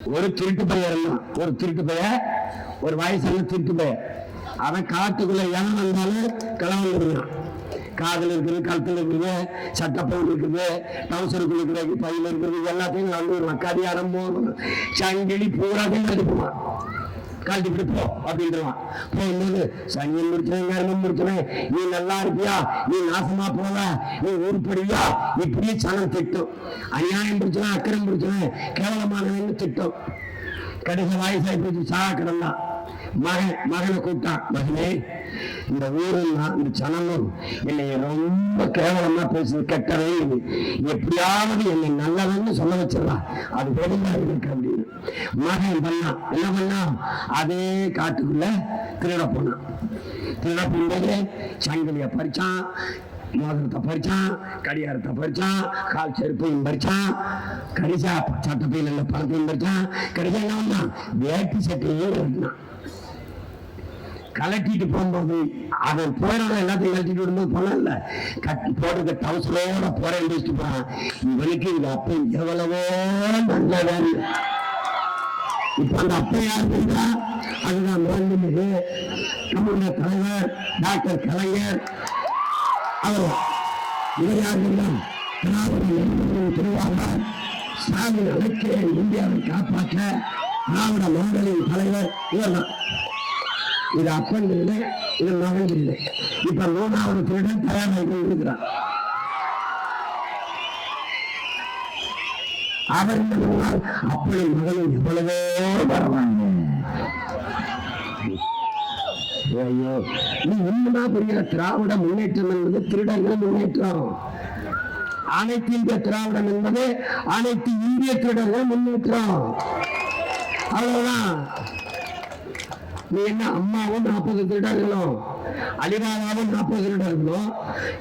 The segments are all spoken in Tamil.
ஒரு திருட்டு பையன் ஒரு திருட்டு பையன். ஒரு வயசான திருட்டு பையன். அவன் காட்டுக்குள்ள யான் வந்தாலும் கிளம்பி இருந்தான் காதில் இருக்குது கழுத்தில் இருக்குது சட்டப்பவுன் இருக்குது டவுசருக்குள்ள இருக்குது பையில் இருக்குது எல்லாத்தையும் நடந்து வருவான். கடியாரம் போகணும். சங்கிலி பூராத்தையும் எடுப்புவான் கழட்டி விட்டு போ அப்படின்றவான் போகும்போது சனியன் முடிச்சவன் கர்மம் முடிச்சவன் நீ நல்லா இருப்பியா? நீ நாசமா போல நீ உருப்படியா இப்படி சனம் திட்டம். அநியாயம் பிடிச்சவன் அக்கறம் பிடிச்சவன் கேவலமானவன் திட்டம். கடைசி வயசாகி போச்சு சாக கிடந்தான் மகன் மகனை கூப்பிட்டான். மகனே இந்த ஊரும் நான் இந்த ஜனமும் என்னை ரொம்ப கேவலமா பேசுது கெட்டவே இது எப்படியாவது என்னை நல்லவன்னு சொல்ல வச்சிடலாம் அது வெளியா இருக்கு அப்படின்னு மகன் பண்ணான் என்ன பண்ணான் அதே காட்டுக்குள்ள திருட போனான் திருட போகும்போது சங்கிலிய பறிச்சான் மோதிரத்தை பறிச்சான் கடிகாரத்தை பறிச்சான் கால் செருப்பையும் பறிச்சான் கடிசா சட்டப்பையில் பழத்தையும் பறிச்சான் கடிசா என்ன பண்ணான்? வேட்டி சட்டையும் இருந்தான் கலட்டிட்டு போகும்போது அவன் போறத எல்லாத்தையும் கழட்டிட்டு விடும்போது போனல கட்டி போடுற டவுசரோட போறேன் வச்சுட்டு போறான். இவனுக்கு இது அப்ப எவ்வளவோ நல்லவன் இப்ப அந்த அப்ப யார் தெரியுமா? அதுதான் முதல்மிகு நம்முடைய தலைவர் டாக்டர் கலைஞர். அவர் இவர் யார் தெரியுமா? திராவிட நெறிமுறையின் திருவாளர். ஸ்டாலின் அழைக்கிறேன் இந்தியாவை காப்பாற்ற. திராவிட மாடலின் தலைவர். இவர் தான் இது அப்பன் இல்லை இது மகன் இல்லை. இப்ப மூணாவது திருடன் தயாராகி இருக்கிறான் அவர் அப்படி மகளும் எவ்வளவோ பரவாயில்ல ஐயோ நீ இன்னுமா புரியல திராவிட முன்னேற்றம் என்பது திருடர்கள் முன்னேற்றம். அனைத்து இந்திய திராவிடம் என்பது அனைத்து இந்திய திருடர்கள் முன்னேற்றம். அவ்வளவுதான். நீ என்ன அம்மாவும் நாற்பது திருடர்களும் அலிபாபாவும் நாற்பது திருடர்களும்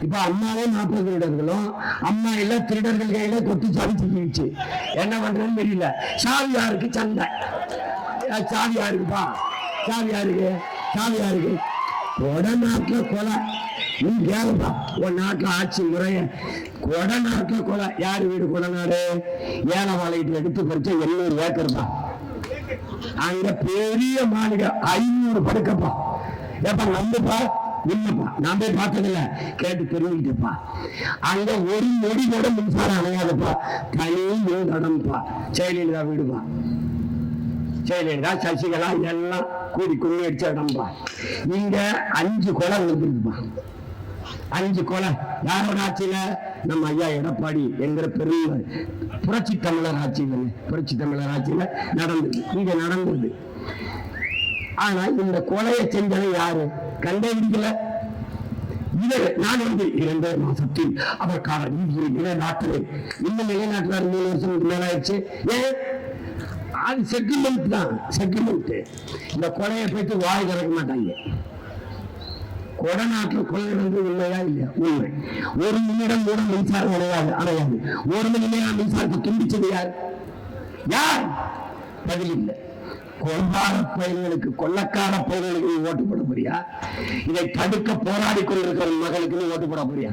இப்ப அம்மாவும் நாற்பது திருடர்களும் அம்மா இல்ல திருடர்கள் கையில கொத்து சாவி சிக்கிடுச்சு என்ன பண்றதுன்னு தெரியல. சாவி யாருக்கு சண்டை. அஹ் சாவி யாருக்குப்பா சாவி யாருக்கு சாவி யாருக்கு கொடநாட்டுல கொலை. நீ கேளுப்பா. உன் நாட்டுல ஆட்சி முறைய. கொடநாட்டுல கொலை. யார் வீடு கொடநாடு ஏழை வாழையிட்டு எடுத்து பறிச்ச எண்ணூறு ஏக்கர்ப்பா அங்க பெரிய மாளிகை ஐநூறு படுக்கப்பா. ஏப்பா நம்புப்பா இல்லப்பா நான் போய் பார்த்ததில்ல. கேட்டு தெரிஞ்சுக்கிட்டப்பா அங்க ஒரு நொடி கூட மின்சாரம் அணையாதுப்பா. தனி இடம்ப்பா செயலிலா வீடுப்பா. ஜெயலலிதா சசிகலா எல்லாம் கூடி குடி அடிச்ச இடம்பா. இங்க அஞ்சு கொலை வந்துருக்குப்பா அஞ்சு குளம் யாரோட ஆட்சியில? நம்ம ஐயா எடப்பாடி என்கிற பெரும் புரட்சி தமிழர் ஆட்சியில புரட்சி தமிழர் ஆட்சியில நடந்தது. இங்க நடந்தது. ஆனா இந்த கொலையை செஞ்சது யாரு? கண்டுபிடிக்கல இவர் நான் வந்து இரண்டு மாசத்தில் அதற்கான நீதியை நிலைநாட்டுவேன் இன்னும் நிலைநாட்டுறாரு மூணு வருஷத்துக்கு மேல ஆயிடுச்சு ஏன்? அது செட்டில்மெண்ட் தான். செட்டில்மெண்ட் இந்த கொலையை போயிட்டு வாய் திறக்க மாட்டாங்க. கொடநாட்டில் கொலை இல்லையா உண்மையா இல்லையா? உண்மை. ஒரு நிமிடம் கூட மின்சாரம் அடையாது அடையாது. ஒரு மணி நேரம் மின்சாரத்தை துண்டிச்சது யார்? யார்? பதில் இல்லை. கொள்ளார பயிர்களுக்கு கொள்ளக்கார பயிர்களுக்கு நீ ஓட்டு போட போறியா? இதை தடுக்க போராடி கொண்டிருக்கிற மகளுக்கு நீ ஓட்டு போட போறியா?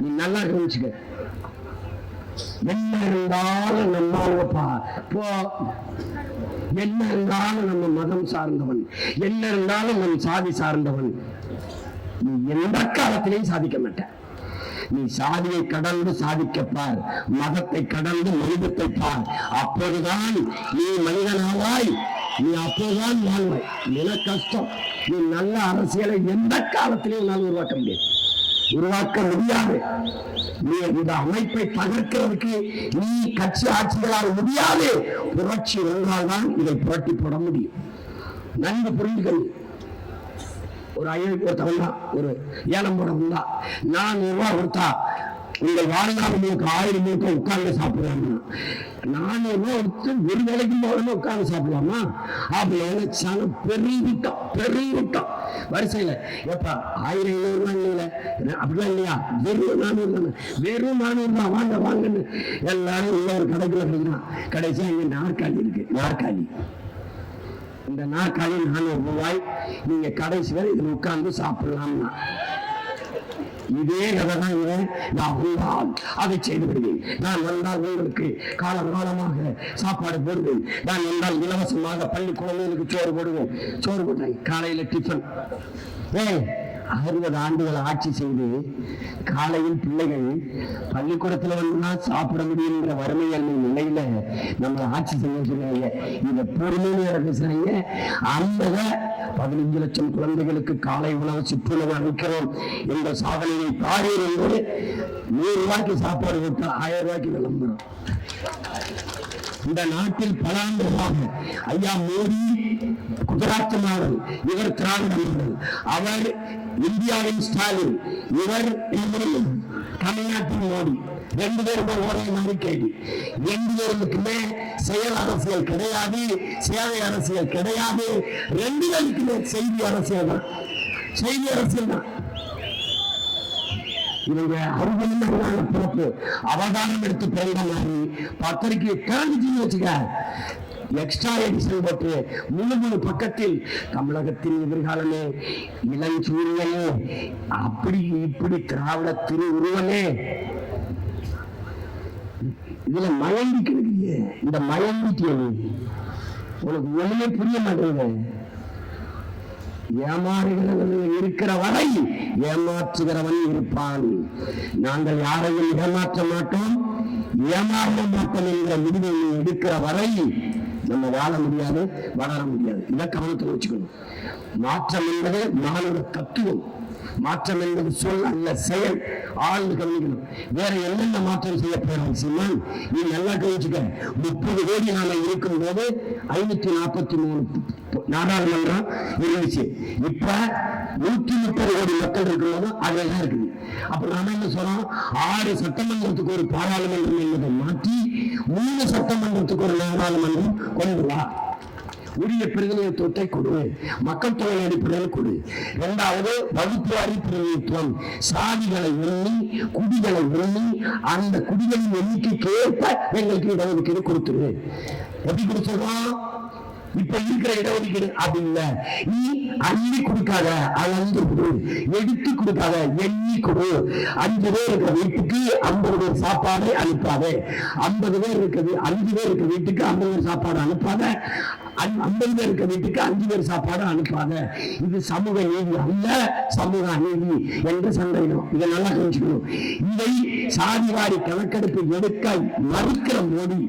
நீ நல்லா கவனிச்சுக்க. என்ன இருந்தாலும் நம்மப்பா போ. என்ன இருந்தாலும் நம்ம மதம் சார்ந்தவன். என்ன இருந்தாலும் நம் சாதி சார்ந்தவன். நீ எந்த காலத்திலையும் சாதிக்க மாட்டேன் நீ சாதியை கடந்து சாதிக்கப்பார் மதத்தை கடந்து மனிதத்தை பார். அப்போதுதான் நீ மனிதனாவாய். நீ அப்போதுதான் வாழ்வாய். நில கஷ்டம்? நீ நல்ல அரசியலை எந்த காலத்திலையும் நான் உருவாக்க முடியாது. உருவாக்க முடியாது. நீ இந்த அமைப்பை தகர்க்கிறதுக்கு நீ கட்சி ஆட்சிகளால் முடியாது. புரட்சி இருந்தால்தான் இதை புரட்டி போட முடியும். நன்கு புரிந்துகள். ஒரு ஐநூறு ஒருத்தவன் தான் ஒரு ஏலம் போட தான் நானூறு ரூபா கொடுத்தா உங்கள் வாழ்நாள் ஆயிரம் முழுக்க உட்கார்ந்து சாப்பிடுறாங்க நானூறு ரூபா கொடுத்து ஒரு வேலைக்கு போகணும் உட்கார்ந்து சாப்பிடலாமா அப்படின்னு சனம் பெருங்கிட்டம் விட்டோம் வரிசையில எப்பா ஆயிரம் ஐநூறு ரூபாய் இல்லையில அப்படிலாம் இல்லையா? வெறும் நானூறு தானே. வெறும் நானூறு தான் வாங்க வாங்கன்னு எல்லாரும் உள்ள ஒரு கடைக்குள்ள போயிருக்கான் கடைசியா இங்க நாற்காலி இருக்கு நாற்காலி. இந்த நாற்காலி நானூறு ரூபாய் நீங்க கடைசி வரை இதில் உட்கார்ந்து சாப்பிடலாம்னா இதே கதை தான் நான் வந்தால் அதை செய்து விடுவேன். நான் வந்தால் உங்களுக்கு காலம் காலமாக சாப்பாடு போடுவேன். நான் வந்தால் இலவசமாக பள்ளி குழந்தைகளுக்கு சோறு போடுவேன். சோறு போட்டேன் காலையில் டிஃபன் ஏய் அறுபது ஆண்டுகள் ஆட்சி செய்து காலையில் பிள்ளைகள் பள்ளிக்கூடத்துல வந்து சாப்பிட முடியுங்கிற வறுமை நிலையில நம்ம ஆட்சி செய்ய சொல்றாங்க இந்த பொறுமையில பேசுறாங்க. அந்த பதினஞ்சு லட்சம் குழந்தைகளுக்கு காலை உணவு சுற்றுலா அளிக்கிறோம் என்ற சாதனையை பாரீர் என்று நூறு ரூபாய்க்கு சாப்பாடு விட்டா ஆயிரம் ரூபாய்க்கு விளம்பரம் இந்த நாட்டில் பல ஆண்டுகளாக ஐயா மோடி குஜராத் மாடல் இவர் திராவிட மாடல் அவர் இந்தியாவின் ஸ்டாலின் இவர் தமிழ்நாட்டின் மோடி ரெண்டு பேரும் ஒரே மாதிரி கேள்வி ரெண்டு பேருக்குமே செயல் அரசியல் கிடையாது சேவை அரசியல் கிடையாது. ரெண்டு பேருக்குமே செய்தி அரசியல் தான். செய்தி அரசியல் தான். இவங்க அருகமான பிறப்பு அவதானம் எடுத்து பிறந்த மாதிரி பத்திரிகை திறந்துச்சுன்னு வச்சுக்க. எக்ஸ்ட்ரா எடிஷன் போட்டு முழு முழு பக்கத்தில் தமிழகத்தின் எதிர்காலமே இளஞ்சூரியனே அப்படி இப்படி திராவிட திருவுருவனே இதுல மயங்கிக்கிறது இந்த மயங்கிட்டிய உனக்கு ஒண்ணுமே புரிய மாட்டேங்குது. ஏமாறுகிறவர்கள் இருக்கிற வரை ஏமாற்றுகிறவன் இருப்பான். நாங்கள் யாரையும் ஏமாற்ற மாட்டோம். ஏமாற மாட்டோம் என்கிற முடிவை எடுக்கிற வரை நம்ம வாழ முடியாது வளர முடியாது. இதை கவனத்தில் வச்சுக்கணும். மாற்றம் என்பது மானுட தத்துவம். மாற்றம் என்பது சொல் அல்ல செயல். ஆழ்ந்து கவனிக்கணும். வேற என்னென்ன மாற்றம் செய்ய போறோம் சீமான் நீ நல்லா கவனிச்சுக்க. முப்பது கோடி நாம இருக்கும் போது ஐநூத்தி நாற்பத்தி மூணு நாடாளுமன்றம் இருந்துச்சு. இப்ப நூத்தி முப்பது கோடி மக்கள் இருக்கும்போது அதுதான் இருக்குது. அப்ப நாம என்ன சொல்றோம்? ஆறு சட்டமன்றத்துக்கு ஒரு பாராளுமன்றம் என்பதை மாற்றி மூணு சட்டமன்றத்துக்கு ஒரு நாடாளுமன்றம் கொண்டு வா. உரிய பிரதிநிதித்துவத்தை கொடு. மக்கள் தொகை அடிப்படையில் கொடு. இரண்டாவது வகுப்பு வாரி பிரதிநிதித்துவம் சாதிகளை எண்ணி குடிகளை எண்ணி அந்த குடிகளின் எண்ணிக்கைக்கு ஏற்ப எங்களுக்கு இடஒதுக்கீடு கொடுத்துருவேன் எப்படி கொடுத்துருவோம் இப்ப இருக்கிற இடஒதுக்கீடு அப்படி இல்ல. நீ அள்ளி கொடுக்காத அளந்து கொடு. எடுத்து கொடுக்காத எண்ணி கொடு. அஞ்சு பேர் இருக்கிற வீட்டுக்கு ஐம்பது பேர் சாப்பாடு அனுப்பாத. ஐம்பது பேர் இருக்குது அஞ்சு பேர் இருக்கிற வீட்டுக்கு ஐம்பது பேர் சாப்பாடு அனுப்பாத. ஐம்பது பேர் இருக்க வீட்டுக்கு அஞ்சு பேர் சாப்பாடு அனுப்பாத. இது சமூக நீதி அல்ல சமூக அநீதி என்று சண்டையிடும் இதை நல்லா தெரிஞ்சுக்கணும் இதை சாதிவாரி கணக்கெடுப்பு எடுக்க மறுக்கிற மோடி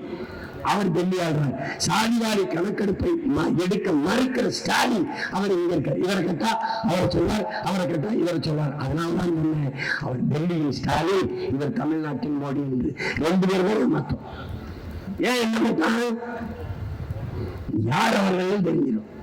அவர் டெல்லி ஆடுறார் சாதிவாரி கணக்கெடுப்பை எடுக்க மறுக்கிற ஸ்டாலின் அவர் இங்க இருக்கார். இவரை கேட்டா அவர் சொல்வார் அவரை கேட்டா இவரை சொல்வார். அதனால தான் சொன்னேன். அவர் டெல்லியின் ஸ்டாலின் இவர் தமிழ்நாட்டின் மோடி என்று. ரெண்டு பேருமே மத்தம். ஏன் என்ன மத்தம் யார் அவர்கள் தெரிஞ்சிடும்.